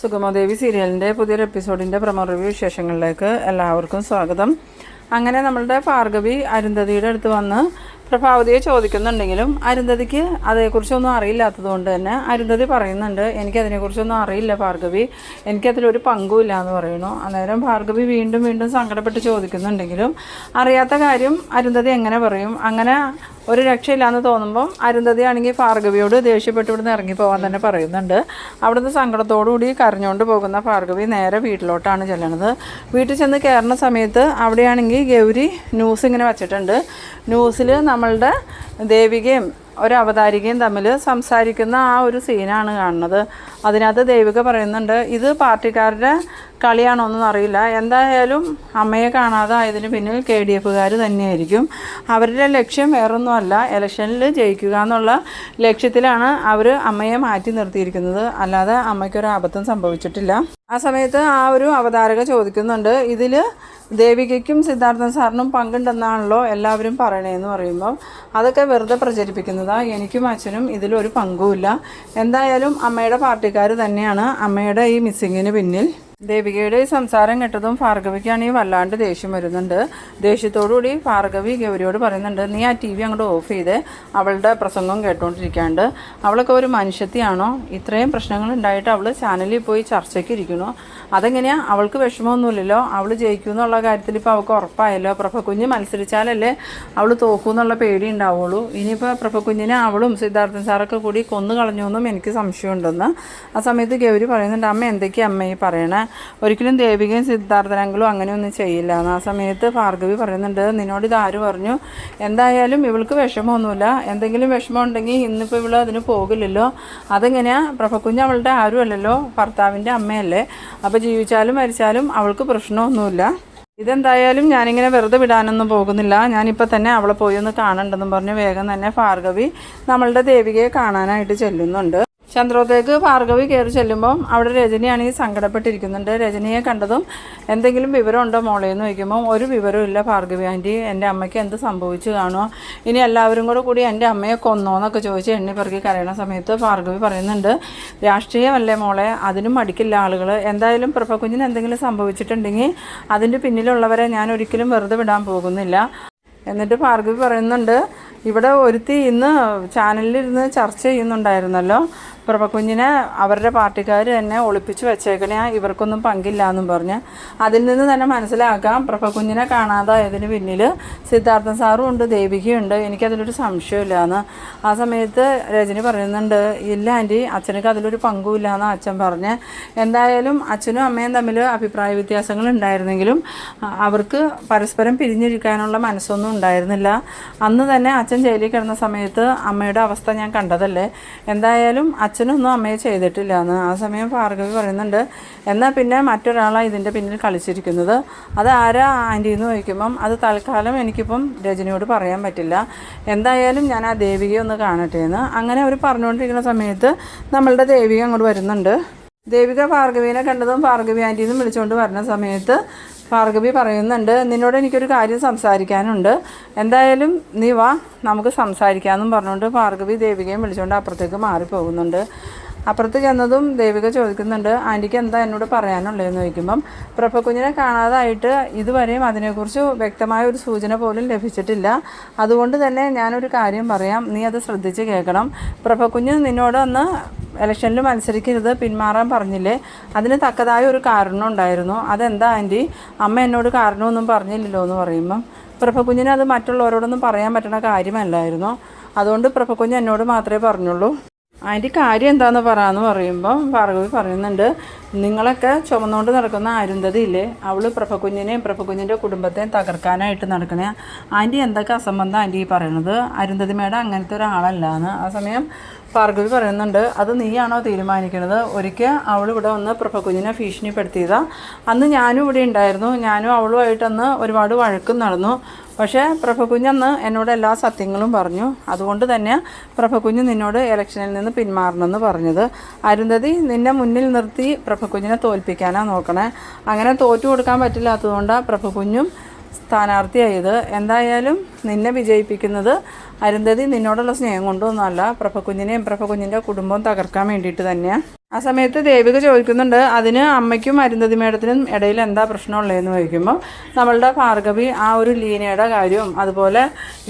സുഗമദേവി സീരിയലിന്റെ പുതിയൊരു എപ്പിസോഡിന്റെ promo review വിശേഷങ്ങളിലേക്ക് എല്ലാവർക്കും സ്വാഗതം. അങ്ങനെ നമ്മളുടെ ഭാർഗവി അരുന്ധതിയുടെ അടുത്ത് വന്ന് പ്രഭാവതിയെ ചോദിക്കുന്നുണ്ടെങ്കിലും അരുന്ധതിക്ക് അതേക്കുറിച്ചൊന്നും അറിയില്ലാത്തത് കൊണ്ട് തന്നെ അരുന്ധതി പറയുന്നുണ്ട് എനിക്കതിനെക്കുറിച്ചൊന്നും അറിയില്ല ഭാർഗവി. എനിക്കതിലൊരു പങ്കുമില്ല എന്ന് പറയുന്നു. അന്നേരം ഭാർഗവി വീണ്ടും വീണ്ടും സങ്കടപ്പെട്ട് ചോദിക്കുന്നുണ്ടെങ്കിലും അറിയാത്ത കാര്യം അരുന്ധതി എങ്ങനെ പറയും? അങ്ങനെ ഒരു രക്ഷയില്ലാന്ന് തോന്നുമ്പം അരുന്ധതി ആണെങ്കിൽ ഭാർഗവിയോട് ദേഷ്യപ്പെട്ട് ഇവിടുന്ന് ഇറങ്ങിപ്പോകാൻ തന്നെ പറയുന്നുണ്ട്. അവിടുന്ന് സങ്കടത്തോടുകൂടി കരഞ്ഞുകൊണ്ട് പോകുന്ന ഭാർഗവി നേരെ വീട്ടിലോട്ടാണ് ചെല്ലണത് വീട്ടിൽ ചെന്ന് കയറുന്ന സമയത്ത് അവിടെയാണെങ്കിൽ ഗൗരി ന്യൂസ് ഇങ്ങനെ വച്ചിട്ടുണ്ട്. ന്യൂസിൽ നമ്മളുടെ ദേവികയും ഒരു അവതാരികയും തമ്മിൽ സംസാരിക്കുന്ന ആ ഒരു സീനാണ് കാണുന്നത്. അതിനകത്ത് ദേവിക പറയുന്നുണ്ട് ഇത് പാർട്ടിക്കാരുടെ കളിയാണോന്നും അറിയില്ല. എന്തായാലും അമ്മയെ കാണാതെ ആയതിന് പിന്നിൽ കെ ഡി എഫുകാർ തന്നെയായിരിക്കും. അവരുടെ ലക്ഷ്യം വേറൊന്നുമല്ല. ഇലക്ഷനിൽ ജയിക്കുക എന്നുള്ള ലക്ഷ്യത്തിലാണ് അവർ അമ്മയെ മാറ്റി നിർത്തിയിരിക്കുന്നത്. അല്ലാതെ അമ്മയ്ക്കൊരു ആപത്തും സംഭവിച്ചിട്ടില്ല. ആ സമയത്ത് ആ ഒരു അവതാരക ചോദിക്കുന്നുണ്ട് ഇതിൽ ദേവികയ്ക്കും സിദ്ധാർത്ഥൻ സാറിനും പങ്കുണ്ടെന്നാണല്ലോ എല്ലാവരും പറയണേന്ന് പറയുമ്പോൾ അതൊക്കെ വെറുതെ പ്രചരിപ്പിക്കുന്നതാ എനിക്കും അച്ഛനും ഇതിലൊരു പങ്കുമില്ല എന്തായാലും അമ്മയുടെ പാർട്ടിക്കാർ തന്നെയാണ് അമ്മയുടെ ഈ മിസ്സിങ്ങിന് പിന്നിൽ. ദേവികയുടെ ഈ സംസാരം കേട്ടതും ഭാർഗവിക്കാണെങ്കിൽ വല്ലാണ്ട് ദേഷ്യം വരുന്നുണ്ട്. ദേഷ്യത്തോടുകൂടി ഭാർഗവി ഗൗരിയോട് പറയുന്നുണ്ട് നീ ആ ടി വി അങ്ങോട്ട് ഓഫ് ചെയ്ത്. അവളുടെ പ്രസംഗം കേട്ടുകൊണ്ടിരിക്കാണ്ട് അവളൊക്കെ ഒരു മനുഷ്യത്തിയാണോ? ഇത്രയും പ്രശ്നങ്ങൾ ഉണ്ടായിട്ട് അവൾ ചാനലിൽ പോയി ചർച്ചയ്ക്ക് ഇരിക്കണോ അതെങ്ങനെയാ? അവൾക്ക് വിഷമമൊന്നുമില്ലല്ലോ? അവൾ ജയിക്കും എന്നുള്ള കാര്യത്തിൽ ഇപ്പോൾ അവൾക്ക് ഉറപ്പായല്ലോ? പ്രഭക്കുഞ്ഞ് മത്സരിച്ചാലല്ലേ അവൾ തോക്കും എന്നുള്ള പേടി ഉണ്ടാവുള്ളൂ. ഇനിയിപ്പോൾ പ്രഭക്കുഞ്ഞിനെ അവളും സിദ്ധാർത്ഥൻ സാറൊക്കെ കൂടി കൊന്നു കളഞ്ഞു എന്നും എനിക്ക് സംശയമുണ്ടെന്ന്. ആ സമയത്ത് ഗൗരി പറയുന്നുണ്ട് അമ്മ എന്തൊക്കെയാണ് അമ്മ ഈ പറയണേ? ഒരിക്കലും ദേവികയും സിദ്ധാർത്ഥനങ്ങളും അങ്ങനെയൊന്നും ചെയ്യില്ല. എന്ന് ആ സമയത്ത് ഭാർഗവി പറയുന്നുണ്ട് നിന്നോട് ഇത് ആര് പറഞ്ഞു? എന്തായാലും ഇവൾക്ക് വിഷമമൊന്നുമില്ല. എന്തെങ്കിലും വിഷമം ഉണ്ടെങ്കിൽ ഇന്നിപ്പോൾ ഇവൾ അതിന് പോകില്ലല്ലോ. അതെങ്ങനെയാ? പ്രഭക്കുഞ്ഞ് അവളുടെ ആരും അല്ലല്ലോ ഭർത്താവിന്റെ അമ്മയല്ലേ? അപ്പോൾ ജീവിച്ചാലും മരിച്ചാലും അവൾക്ക് പ്രശ്നമൊന്നുമില്ല. ഇതെന്തായാലും ഞാനിങ്ങനെ വെറുതെ വിടാനൊന്നും പോകുന്നില്ല. ഞാനിപ്പോൾ തന്നെ അവളെ പോയി ഒന്ന് കാണണ്ടെന്നും പറഞ്ഞ് വേഗം തന്നെ ഭാർഗവി നമ്മളുടെ ദേവികയെ കാണാനായിട്ട് ചെല്ലുന്നുണ്ട്. ചന്ദ്രോത്തേക്ക് ഭാർഗവി കയറി ചെല്ലുമ്പം അവിടെ രജനിയാണെങ്കിൽ സങ്കടപ്പെട്ടിരിക്കുന്നുണ്ട്. രജനിയെ കണ്ടതും എന്തെങ്കിലും വിവരമുണ്ടോ മോളെ എന്ന് ചോദിക്കുമ്പോൾ ഒരു വിവരവും ഇല്ല ഭാർഗവി ആന്റി. എന്റെ അമ്മയ്ക്ക് എന്ത് സംഭവിച്ചു കാണുമോ ഇനി എല്ലാവരും കൂടെ കൂടി എന്റെ അമ്മയെ കൊന്നോ? എന്നൊക്കെ ചോദിച്ച് എണ്ണി പെറുക്കി കരയണ സമയത്ത് ഭാർഗവി പറയുന്നുണ്ട് രാഷ്ട്രീയമല്ലേ മോളെ? അതിനും മടിക്കില്ല ആളുകൾ എന്തായാലും പ്രഭകുഞ്ഞിന് എന്തെങ്കിലും സംഭവിച്ചിട്ടുണ്ടെങ്കിൽ അതിന്റെ പിന്നിലുള്ളവരെ ഞാൻ ഒരിക്കലും വെറുതെ വിടാൻ പോകുന്നില്ല. എന്നിട്ട് ഭാർഗവി പറയുന്നുണ്ട് ഇവിടെ ഒരുത്തി ഇന്ന് ചാനലിലിരുന്ന് ചർച്ച ചെയ്യുന്നുണ്ടായിരുന്നല്ലോ. പ്രഭകുഞ്ഞിനെ അവരുടെ പാർട്ടിക്കാർ തന്നെ ഒളിപ്പിച്ച് വെച്ചേക്കണേ ഇവർക്കൊന്നും പങ്കില്ല എന്നും പറഞ്ഞ് അതിൽ നിന്ന് തന്നെ മനസ്സിലാക്കാം. പ്രഭകുഞ്ഞിനെ കാണാതായതിന് പിന്നിൽ സിദ്ധാർത്ഥൻ സാറും ഉണ്ട് ദേവികയും ദേവികയുണ്ട് എനിക്കതിലൊരു സംശയമില്ല എന്ന് ആ സമയത്ത് രജനി പറയുന്നുണ്ട് ഇല്ല ആന്റി അച്ഛനക്ക് അതിലൊരു പങ്കുമില്ല എന്ന് അച്ഛൻ പറഞ്ഞ്. എന്തായാലും അച്ഛനും അമ്മയും തമ്മിൽ അഭിപ്രായ വ്യത്യാസങ്ങൾ ഉണ്ടായിരുന്നെങ്കിലും അവർക്ക് പരസ്പരം പിരിഞ്ഞിരിക്കാനുള്ള മനസ്സൊന്നും ഉണ്ടായിരുന്നില്ല. അന്ന് തന്നെ അച്ഛൻ ജയിലിൽ കിടന്ന സമയത്ത് അമ്മയുടെ അവസ്ഥ ഞാൻ കണ്ടതല്ലേ. എന്തായാലും അച്ഛനൊന്നും അമ്മയെ ചെയ്തിട്ടില്ല എന്ന് ആ സമയം ഭാർഗവി പറയുന്നുണ്ട്. എന്നാൽ പിന്നെ മറ്റൊരാളാണ് ഇതിന്റെ പിന്നിൽ കളിച്ചിരിക്കുന്നത്. അത് ആരാ ആന്റി എന്ന് ചോദിക്കുമ്പം അത് തൽക്കാലം എനിക്കിപ്പം രജനിയോട് പറയാൻ പറ്റില്ല. എന്തായാലും ഞാൻ ആ ദേവികയെ ഒന്ന് കാണട്ടെ എന്ന്. അങ്ങനെ അവർ പറഞ്ഞുകൊണ്ടിരിക്കുന്ന സമയത്ത് നമ്മളുടെ ദേവിക അങ്ങോട്ട് വരുന്നുണ്ട്. ദേവിക ഭാർഗവീനെ കണ്ടതും ഭാർഗവി ആന്റിന്നും വിളിച്ചുകൊണ്ട് വരുന്ന സമയത്ത് ഭാർഗവി പറയുന്നുണ്ട് നിന്നോട് എനിക്കൊരു കാര്യം സംസാരിക്കാനുണ്ട്. എന്തായാലും നീ വാ നമുക്ക് സംസാരിക്കാമെന്നും പറഞ്ഞുകൊണ്ട് ഭാർഗവി ദേവികയും വിളിച്ചുകൊണ്ട് അപ്പുറത്തേക്ക് മാറിപ്പോകുന്നുണ്ട്. അപ്പുറത്ത് ചെന്നതും ദേവിക ചോദിക്കുന്നുണ്ട് ആന്റിക്ക് എന്താ എന്നോട് പറയാനുള്ളതെന്ന് ചോദിക്കുമ്പം പ്രഭക്കുഞ്ഞിനെ കാണാതായിട്ട് ഇതുവരെയും അതിനെക്കുറിച്ച് വ്യക്തമായ ഒരു സൂചന പോലും ലഭിച്ചിട്ടില്ല. അതുകൊണ്ട് തന്നെ ഞാനൊരു കാര്യം പറയാം നീ അത് ശ്രദ്ധിച്ച് കേൾക്കണം. പ്രഭക്കുഞ്ഞ് നിന്നോട് ഒന്ന് ഇലക്ഷനിൽ മത്സരിക്കരുത് പിന്മാറാൻ പറഞ്ഞില്ലേ? അതിന് തക്കതായ ഒരു കാരണം ഉണ്ടായിരുന്നു. അതെന്താ ആന്റി? അമ്മ എന്നോട് കാരണമൊന്നും പറഞ്ഞില്ലല്ലോ എന്ന് പറയുമ്പം. പ്രഭകുഞ്ഞിന് അത് മറ്റുള്ളവരോടൊന്നും പറയാൻ പറ്റുന്ന കാര്യമല്ലായിരുന്നു. അതുകൊണ്ട് പ്രഭകുഞ്ഞ് എന്നോട് മാത്രമേ പറഞ്ഞുള്ളൂ. അതിന്റെ കാര്യം എന്താണെന്ന് പറയാമെന്ന് പറയുമ്പം ഭാർഗവി പറയുന്നുണ്ട് നിങ്ങളൊക്കെ ചുമന്നുകൊണ്ട് നടക്കുന്ന അരുന്ധതി ഇല്ലേ അവൾ പ്രഭകുഞ്ഞിനെയും പ്രഭകുഞ്ഞിന്റെ കുടുംബത്തെയും തകർക്കാനായിട്ട് നടക്കണേ ആന്റി എന്തൊക്കെ അസംബന്ധം ആന്റി ഈ പറയണത്? അരുന്ധതി മേഡം അങ്ങനത്തെ ഒരാളല്ല എന്ന് ആ സമയം ഭാർഗവി പറയുന്നുണ്ട് അത് നീയാണോ തീരുമാനിക്കുന്നത്? ഒരിക്കൽ അവൾ ഇവിടെ വന്ന് പ്രഭകുഞ്ഞിനെ ഭീഷണിപ്പെടുത്തിയതാ. അന്ന് ഞാനും ഇവിടെ ഉണ്ടായിരുന്നു. ഞാനും അവളുമായിട്ടന്ന് ഒരുപാട് വഴക്കും നടന്നു. പക്ഷേ പ്രഭകുഞ്ഞന്ന് എന്നോട് എല്ലാ സത്യങ്ങളും പറഞ്ഞു. അതുകൊണ്ട് തന്നെ പ്രഭകുഞ്ഞ് നിന്നോട് ഇലക്ഷനിൽ നിന്ന് പിന്മാറണമെന്ന് പറഞ്ഞത്. അരുന്ധതി നിന്നെ മുന്നിൽ നിർത്തി പ്രഭകുഞ്ഞിനെ തോൽപ്പിക്കാനാണ് നോക്കണേ. അങ്ങനെ തോറ്റു കൊടുക്കാൻ പറ്റില്ലാത്തതുകൊണ്ടാണ് പ്രഭകുഞ്ഞും സ്ഥാനാർത്ഥിയായത്. എന്തായാലും നിന്നെ വിജയിപ്പിക്കുന്നത് അരുന്ധതി നിന്നോടുള്ള സ്നേഹം കൊണ്ടൊന്നുമല്ല. പ്രഭക്കുഞ്ഞിനെയും പ്രഭക്കുഞ്ഞിന്റെ കുടുംബം തകർക്കാൻ വേണ്ടിയിട്ട് തന്നെയാണ് ആ സമയത്ത് ദേവിക ചോദിക്കുന്നുണ്ട് അതിന് അമ്മയ്ക്കും അരുന്ധതി മേഡത്തിനും ഇടയിൽ എന്താ പ്രശ്നമുള്ളതെന്ന് ചോദിക്കുമ്പോൾ നമ്മളുടെ ഭാർഗവി ആ ഒരു ലീനയുടെ കാര്യവും അതുപോലെ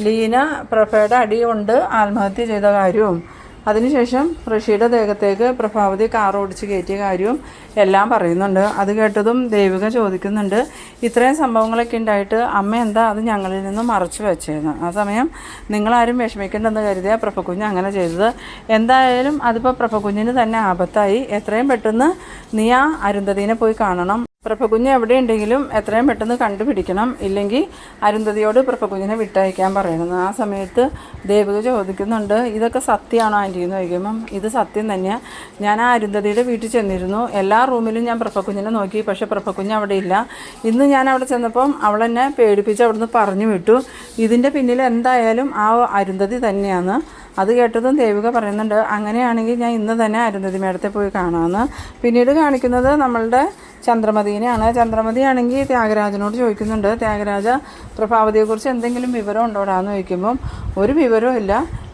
ലീന പ്രഭയുടെ അടിയുണ്ട് ആത്മഹത്യ ചെയ്ത കാര്യവും അതിനുശേഷം ഋഷിയുടെ ദേഹത്തേക്ക് പ്രഭാവതി കാർ ഓടിച്ച് കയറ്റിയ കാര്യവും എല്ലാം പറയുന്നുണ്ട്. അത് കേട്ടതും ദേവിക ചോദിക്കുന്നുണ്ട് ഇത്രയും സംഭവങ്ങളൊക്കെ ഉണ്ടായിട്ട് അമ്മ എന്താ അത് ഞങ്ങളിൽ നിന്ന് മറച്ചു വെച്ചേന്ന്? ആ സമയം നിങ്ങളാരും വിഷമിക്കേണ്ടെന്ന് കരുതിയ പ്രഭക്കുഞ്ഞ് അങ്ങനെ ചെയ്തത്. എന്തായാലും അതിപ്പോൾ പ്രഭക്കുഞ്ഞിന് തന്നെ ആപത്തായി. എത്രയും പെട്ടെന്ന് നീ ആ അരുന്ധതിനെ പോയി കാണണം. പ്രഭകുഞ്ഞ് എവിടെയുണ്ടെങ്കിലും എത്രയും പെട്ടെന്ന് കണ്ടുപിടിക്കണം. ഇല്ലെങ്കിൽ അരുന്ധതിയോട് പ്രഭകുഞ്ഞിനെ വിട്ടയക്കാൻ പറയണം ആ സമയത്ത് ദേവിക ചോദിക്കുന്നുണ്ട് ഇതൊക്കെ സത്യമാണോ ആന്റി എന്ന് ചോദിക്കുമ്പം ഇത് സത്യം തന്നെയാണ് ഞാൻ ആ അരുന്ധതിയുടെ വീട്ടിൽ ചെന്നിരുന്നു. എല്ലാ റൂമിലും ഞാൻ പ്രഭകുഞ്ഞിനെ നോക്കി. പക്ഷേ പ്രഭകുഞ്ഞ് അവിടെ ഇല്ല. ഇന്ന് ഞാൻ അവിടെ ചെന്നപ്പം അവൾ എന്നെ പേടിപ്പിച്ച് അവിടുന്ന് പറഞ്ഞു വിട്ടു. ഇതിന്റെ പിന്നിൽ എന്തായാലും ആ അരുന്ധതി തന്നെയാണ് അത് കേട്ടതും ദേവിക പറയുന്നുണ്ട് അങ്ങനെയാണെങ്കിൽ ഞാൻ ഇന്ന് തന്നെ അരുന്ധതി മേഡത്തെ പോയി കാണാമെന്ന് പിന്നീട് കാണിക്കുന്നത് നമ്മളുടെ ചന്ദ്രമതിനെയാണ്. ചന്ദ്രമതിയാണെങ്കിൽ ത്യാഗരാജനോട് ചോദിക്കുന്നുണ്ട് ത്യാഗരാജ പ്രഭാവതിയെക്കുറിച്ച് എന്തെങ്കിലും വിവരം ഉണ്ടോടാന്ന് ചോദിക്കുമ്പം ഒരു വിവരവും ഇല്ല.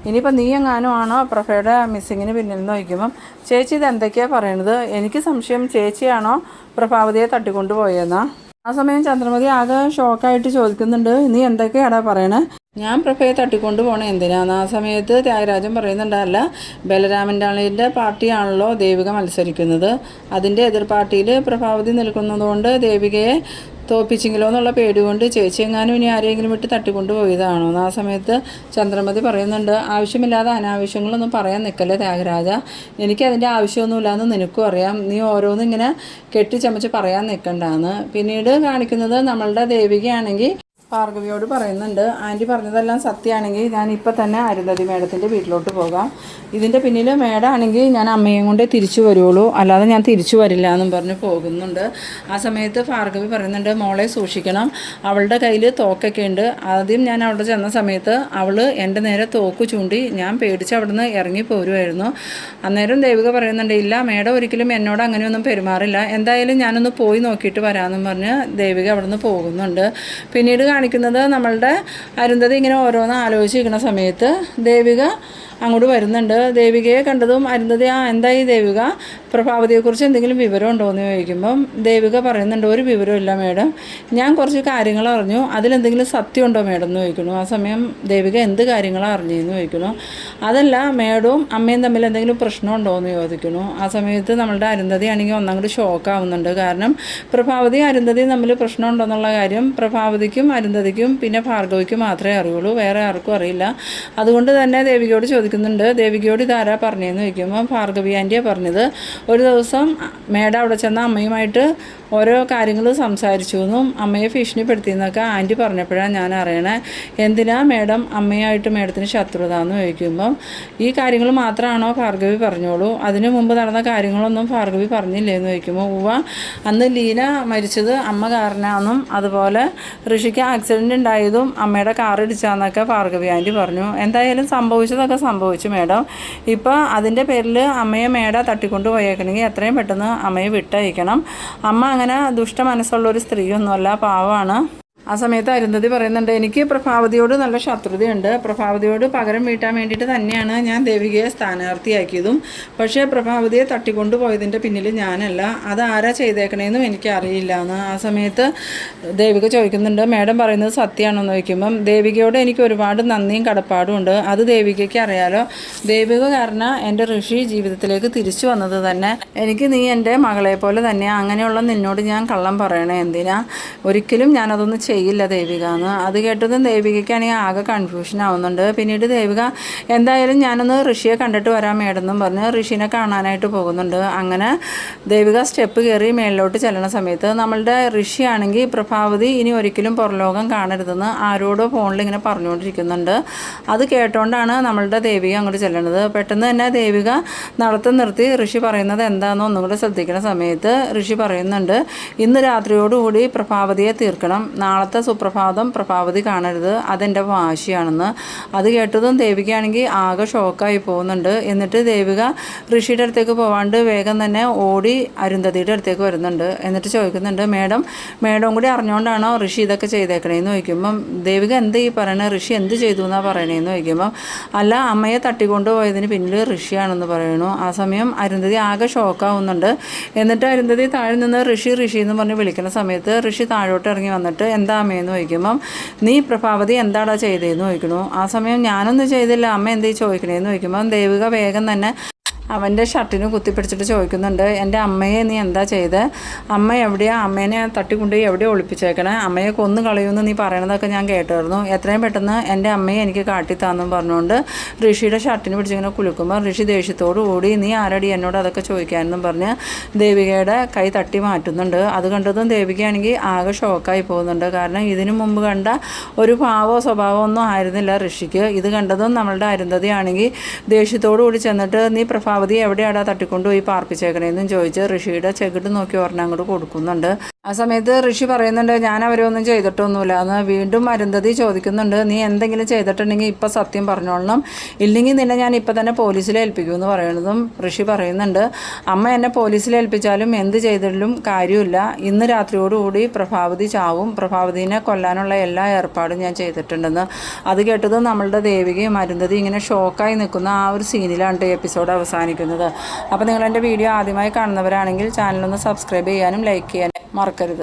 ഇനിയിപ്പോൾ നീ എങ്ങാനും ആണോ പ്രഭയുടെ മിസ്സിങ്ങിന് പിന്നിൽ? നിന്ന് ചോദിക്കുമ്പം ചേച്ചി ഇത് എന്തൊക്കെയാണ് പറയണത്? എനിക്ക് സംശയം ചേച്ചിയാണോ പ്രഭാവതിയെ തട്ടിക്കൊണ്ടു പോയെന്നാ ആ സമയം ചന്ദ്രമതി ആകെ ഷോക്കായിട്ട് ചോദിക്കുന്നുണ്ട് നീ എന്തൊക്കെയാടാ പറയണേ? ഞാൻ പ്രഭയെ തട്ടിക്കൊണ്ട് പോണേ. എന്തിനാന്ന് ആ സമയത്ത് ത്യാഗരാജൻ പറയുന്നുണ്ടല്ല ബലരാമന്റെ പാർട്ടിയാണല്ലോ ദേവിക മത്സരിക്കുന്നത്. അതിന്റെ എതിർ പാർട്ടിയിൽ പ്രഭാവതി നിൽക്കുന്നതുകൊണ്ട് ദേവികയെ തോപ്പിച്ചെങ്കിലോ എന്നുള്ള പേടി കൊണ്ട് ചേച്ചി എങ്ങാനും ഇനി ആരെങ്കിലും വിട്ട് തട്ടിക്കൊണ്ട് പോയതാണോ എന്ന് ആ സമയത്ത് ചന്ദ്രമതി പറയുന്നുണ്ട്. ആവശ്യമില്ലാതെ അനാവശ്യങ്ങളൊന്നും പറയാൻ നിൽക്കല്ലേ ത്യാഗരാജ? എനിക്ക് അതിന്റെ ആവശ്യമൊന്നുമില്ലാന്ന് നിനക്കും അറിയാം. നീ ഓരോന്നും ഇങ്ങനെ കെട്ടിച്ചമച്ച് പറയാൻ നിൽക്കണ്ടാന്ന്. പിന്നീട് കാണിക്കുന്നത് നമ്മളുടെ ദേവികയാണെങ്കിൽ ഭാർഗവിയോട് പറയുന്നുണ്ട് ആന്റി പറഞ്ഞതെല്ലാം സത്യമാണെങ്കിൽ ഞാൻ ഇപ്പം തന്നെ അരുന്ധതി മേഡത്തിന്റെ വീട്ടിലോട്ട് പോകാം. ഇതിന്റെ പിന്നിൽ മേഡാണെങ്കിൽ ഞാൻ അമ്മയും കൊണ്ടേ തിരിച്ചു വരുള്ളൂ അല്ലാതെ ഞാൻ തിരിച്ചു വരില്ല എന്നും പറഞ്ഞ് പോകുന്നുണ്ട്. ആ സമയത്ത് ഭാർഗവി പറയുന്നുണ്ട് മോളെ സൂക്ഷിക്കണം. അവളുടെ കയ്യിൽ തോക്കൊക്കെ ഉണ്ട്. ആദ്യം ഞാൻ അവിടെ ചെന്ന സമയത്ത് അവൾ എന്റെ നേരെ തോക്ക് ചൂണ്ടി ഞാൻ പേടിച്ച് അവിടുന്ന് ഇറങ്ങി പോരുമായിരുന്നു അന്നേരം ദേവിക പറയുന്നുണ്ട് ഇല്ല മേഡം ഒരിക്കലും എന്നോട് അങ്ങനെയൊന്നും പെരുമാറില്ല. എന്തായാലും ഞാനൊന്ന് പോയി നോക്കിയിട്ട് വരാമെന്നും പറഞ്ഞ് ദേവിക അവിടുന്ന് പോകുന്നുണ്ട്. പിന്നീട് കാണിക്കുന്നത് നമ്മളുടെ അരുന്ധതി ഇങ്ങനെ ഓരോന്ന് ആലോചിച്ചിരിക്കുന്ന സമയത്ത് ദേവിക അങ്ങോട്ട് വരുന്നുണ്ട്. ദേവികയെ കണ്ടതും അരുന്ധതി ആ എന്തായി ദേവിക? പ്രഭാവതിയെക്കുറിച്ച് എന്തെങ്കിലും വിവരം ഉണ്ടോ എന്ന് ചോദിക്കുമ്പം ദേവിക പറയുന്നുണ്ട് ഒരു വിവരമില്ല മേഡം. ഞാൻ കുറച്ച് കാര്യങ്ങൾ അറിഞ്ഞു. അതിലെന്തെങ്കിലും സത്യം ഉണ്ടോ മേഡം? എന്ന് ചോദിക്കുന്നു. ആ സമയം ദേവിക എന്ത് കാര്യങ്ങളാണ് അറിഞ്ഞതെന്ന് ചോദിക്കുന്നു. അതല്ല മേഡവും അമ്മയും തമ്മിൽ എന്തെങ്കിലും പ്രശ്നം ഉണ്ടോ എന്ന് ചോദിക്കുന്നു. ആ സമയത്ത് നമ്മളുടെ അരുന്ധതി ആണെങ്കിൽ ഷോക്ക് ആവുന്നുണ്ട്. കാരണം പ്രഭാവതി അരുന്ധതി തമ്മിൽ എന്നുള്ള കാര്യം പ്രഭാവതിക്കും അരുന്ധതിക്കും പിന്നെ ഭാർഗവിക്കും മാത്രമേ അറിയുള്ളൂ. വേറെ ആർക്കും അറിയില്ല. അതുകൊണ്ട് തന്നെ ദേവികയോട് ചോദിക്കുന്നുണ്ട് ദേവികയോട് ഇതാരാ പറഞ്ഞതെന്ന് ചോദിക്കുമ്പോൾ ഭാർഗവി ആന്റിയാണ് പറഞ്ഞത്. ഒരു ദിവസം മേഡം അവിടെ ചെന്ന അമ്മയുമായിട്ട് ഓരോ കാര്യങ്ങൾ സംസാരിച്ചു എന്നും അമ്മയെ ഭീഷണിപ്പെടുത്തിയെന്നൊക്കെ ആന്റി പറഞ്ഞപ്പോഴാണ് ഞാൻ അറിയണേ. എന്തിനാ മേഡം അമ്മയായിട്ട് മേഡത്തിന് ശത്രുത എന്ന് ചോദിക്കുമ്പം? ഈ കാര്യങ്ങൾ മാത്രമാണോ ഭാർഗവി പറഞ്ഞോളൂ? അതിനു മുമ്പ് നടന്ന കാര്യങ്ങളൊന്നും ഭാർഗവി പറഞ്ഞില്ലേ എന്ന് ചോദിക്കുമ്പോൾ ഉവ അന്ന് ലീന മരിച്ചത് അമ്മ കാരനാണെന്നും അതുപോലെ ഋഷിക്ക് ആക്സിഡന്റ് ഉണ്ടായതും അമ്മയുടെ കാർ ഇടിച്ചാന്നൊക്കെ ഭാർഗവി ആന്റി പറഞ്ഞു. എന്തായാലും സംഭവിച്ചതൊക്കെ സംഭവിച്ചു മേഡം. ഇപ്പോൾ അതിന്റെ പേരിൽ അമ്മയെ മേഡ തട്ടിക്കൊണ്ട് പോയേക്കണമെങ്കിൽ എത്രയും പെട്ടെന്ന് അമ്മയെ വിട്ടയക്കണം. അമ്മ അങ്ങനെ ദുഷ്ട മനസ്സുള്ള ഒരു സ്ത്രീയൊന്നുമല്ല പാവമാണ്. ആ സമയത്ത് അരുന്ധതി പറയുന്നുണ്ട് എനിക്ക് പ്രഭാവതിയോട് നല്ല ശത്രുതയുണ്ട്. പ്രഭാവതിയോട് പകരം വീട്ടാൻ വേണ്ടിയിട്ട് തന്നെയാണ് ഞാൻ ദേവികയെ സ്ഥാനാർത്ഥിയാക്കിയതും. പക്ഷേ പ്രഭാവതിയെ തട്ടിക്കൊണ്ടു പോയതിന്റെ പിന്നിൽ ഞാനല്ല. അത് ആരാ ചെയ്തേക്കണേന്നും എനിക്കറിയില്ല. എന്ന് ആ സമയത്ത് ദേവിക ചോദിക്കുന്നുണ്ട് മേഡം പറയുന്നത് സത്യമാണോ എന്ന് ചോദിക്കുമ്പം ദേവികയോട് എനിക്ക് ഒരുപാട് നന്ദിയും കടപ്പാടും ഉണ്ട്. അത് ദേവികയ്ക്ക് അറിയാലോ. ദേവിക കാരണം എന്റെ ഋഷി ജീവിതത്തിലേക്ക് തിരിച്ചു വന്നത് തന്നെ. എനിക്ക് നീ എന്റെ മകളെ പോലെ തന്നെ അങ്ങനെയുള്ള നിന്നോട് ഞാൻ കള്ളം പറയണേ എന്തിനാ? ഒരിക്കലും ഞാനതൊന്നും ചെയ്യില്ല ദേവിക എന്ന്. അത് കേട്ടതും ദേവികയ്ക്കാണെങ്കിൽ ആകെ കൺഫ്യൂഷൻ ആവുന്നുണ്ട്. പിന്നീട് ദേവിക എന്തായാലും ഞാനൊന്ന് ഋഷിയെ കണ്ടിട്ട് വരാൻ മേടെന്നും പറഞ്ഞ് ഋഷിനെ കാണാനായിട്ട് പോകുന്നുണ്ട്. അങ്ങനെ ദേവിക സ്റ്റെപ്പ് കയറി മേളിലോട്ട് ചെല്ലണ സമയത്ത് നമ്മളുടെ ഋഷിയാണെങ്കിൽ പ്രഭാവതി ഇനി ഒരിക്കലും പുറലോകം കാണരുതെന്ന് ആരോടോ ഫോണിൽ ഇങ്ങനെ പറഞ്ഞുകൊണ്ടിരിക്കുന്നുണ്ട്. അത് കേട്ടോണ്ടാണ് നമ്മളുടെ ദേവിക അങ്ങോട്ട് ചെല്ലണത് പെട്ടെന്ന് തന്നെ ദേവിക നടത്തം നിർത്തി ഋഷി പറയുന്നത് എന്താണെന്ന് ഒന്നും കൂടെ ശ്രദ്ധിക്കുന്ന സമയത്ത് ഋഷി പറയുന്നുണ്ട് ഇന്ന് രാത്രിയോടുകൂടി പ്രഭാവതിയെ തീർക്കണം. നാളെ നാളത്തെ സുപ്രഭാതം പ്രഭാവതി കാണരുത് അതെന്റെ വാശിയാണെന്ന്. അത് കേട്ടതും ദേവികയാണെങ്കിൽ ആകെ ഷോക്കായി പോകുന്നുണ്ട്. എന്നിട്ട് ദേവിക ഋഷിയുടെ അടുത്തേക്ക് പോവാണ്ട് വേഗം തന്നെ ഓടി അരുന്ധതിയുടെ അടുത്തേക്ക് വരുന്നുണ്ട്. എന്നിട്ട് ചോദിക്കുന്നുണ്ട് മേഡം മേഡം കൂടി അറിഞ്ഞുകൊണ്ടാണോ ഋഷി ഇതൊക്കെ ചെയ്തേക്കണേന്ന്? ചോദിക്കുമ്പം ദേവിക എന്ത് ഈ പറയണേ? ഋഷി എന്ത് ചെയ്തു എന്നാണ് പറയണേന്ന്? ചോദിക്കുമ്പം അല്ല അമ്മയെ തട്ടിക്കൊണ്ട് പോയതിന് പിന്നിൽ ഋഷിയാണെന്ന് പറയണു. ആ സമയം അരുന്ധതി ആകെ ഷോക്കാവുന്നുണ്ട്. എന്നിട്ട് അരുന്ധതി താഴെ നിന്ന് ഋഷി ഋഷി എന്ന് പറഞ്ഞ് വിളിക്കുന്ന സമയത്ത് ഋഷി താഴോട്ട് ഇറങ്ങി വന്നിട്ട് എന്താ അമ്മയെന്ന് ചോദിക്കുമ്പം നീ പ്രഭാവതി എന്താടാ ചെയ്തതെന്ന് ചോദിക്കണു. ആ സമയം ഞാനൊന്നും ചെയ്തില്ല. അമ്മ എന്തേ ചോദിക്കണേന്ന് ചോദിക്കുമ്പം ദേവിക വേഗം തന്നെ അവന്റെ ഷർട്ടിന് കുത്തിപ്പിടിച്ചിട്ട് ചോദിക്കുന്നുണ്ട് എന്റെ അമ്മയെ നീ എന്താ ചെയ്ത്? അമ്മ എവിടെയാ? അമ്മേനെ തട്ടിക്കൊണ്ടുപോയി എവിടെ ഒളിപ്പിച്ചേക്കണേ? അമ്മയെ കൊന്നു കളയുമെന്ന് നീ പറയണതൊക്കെ ഞാൻ കേട്ടായിരുന്നു. എത്രയും പെട്ടെന്ന് എന്റെ അമ്മയെ എനിക്ക് കാട്ടിത്താന്നും പറഞ്ഞുകൊണ്ട് ഋഷിയുടെ ഷർട്ടിന് പിടിച്ചിങ്ങനെ കുലുക്കുമ്പോൾ ഋഷി ദേഷ്യത്തോടു കൂടി നീ ആരടി എന്നോട് അതൊക്കെ ചോദിക്കാനെന്നും പറഞ്ഞ് ദേവികയുടെ കൈ തട്ടി മാറ്റുന്നുണ്ട്. അത് കണ്ടതും ദേവികയാണെങ്കിൽ ആകെ ഷോക്കായി പോകുന്നുണ്ട്. കാരണം ഇതിനു മുമ്പ് കണ്ട ഒരു ഭാവോ സ്വഭാവമോ ഒന്നും ആയിരുന്നില്ല ഋഷിക്ക്. ഇത് കണ്ടതും നമ്മളുടെ അരുന്ധതിയാണെങ്കിൽ ദേഷ്യത്തോടു കൂടി ചെന്നിട്ട് നീ പ്രഭാവതി എവിടെയാടാ തട്ടിക്കൊണ്ടുപോയി പാർപ്പിച്ചേക്കണേന്നും ചോദിച്ച് ഋഷിയുടെ ചെകിട്ട് നോക്കി ഒരെണ്ണം അങ്ങോട്ട് കൊടുക്കുന്നുണ്ട്. ആ സമയത്ത് ഋഷി പറയുന്നുണ്ട് ഞാൻ അവരെ ഒന്നും ചെയ്തിട്ടൊന്നുമില്ല. എന്ന് വീണ്ടും അരുന്ധതി ചോദിക്കുന്നുണ്ട് നീ എന്തെങ്കിലും ചെയ്തിട്ടുണ്ടെങ്കിൽ ഇപ്പം സത്യം പറഞ്ഞോളണം. ഇല്ലെങ്കിൽ നിന്നെ ഞാൻ ഇപ്പം തന്നെ പോലീസിൽ ഏൽപ്പിക്കുമെന്ന് പറയുന്നതും ഋഷി പറയുന്നുണ്ട്. അമ്മ എന്നെ പോലീസിൽ ഏൽപ്പിച്ചാലും എന്ത് ചെയ്തിട്ടും കാര്യമില്ല. ഇന്ന് രാത്രിയോടുകൂടി പ്രഭാവതി ചാവും. പ്രഭാവതിനെ കൊല്ലാനുള്ള എല്ലാ ഏർപ്പാടും ഞാൻ ചെയ്തിട്ടുണ്ടെന്ന്. അത് കേട്ടത് നമ്മളുടെ ദേവികയും അരുന്ധതി ഇങ്ങനെ ഷോക്കായി നിൽക്കുന്ന ആ ഒരു സീനിലാണ് എപ്പിസോഡ് അവസാനിക്കുന്നത്. അപ്പോൾ നിങ്ങളെന്റെ വീഡിയോ ആദ്യമായി കാണുന്നവരാണെങ്കിൽ ചാനലൊന്ന് സബ്സ്ക്രൈബ് ചെയ്യാനും ലൈക്ക് ചെയ്യാനും മറക്കരുത്.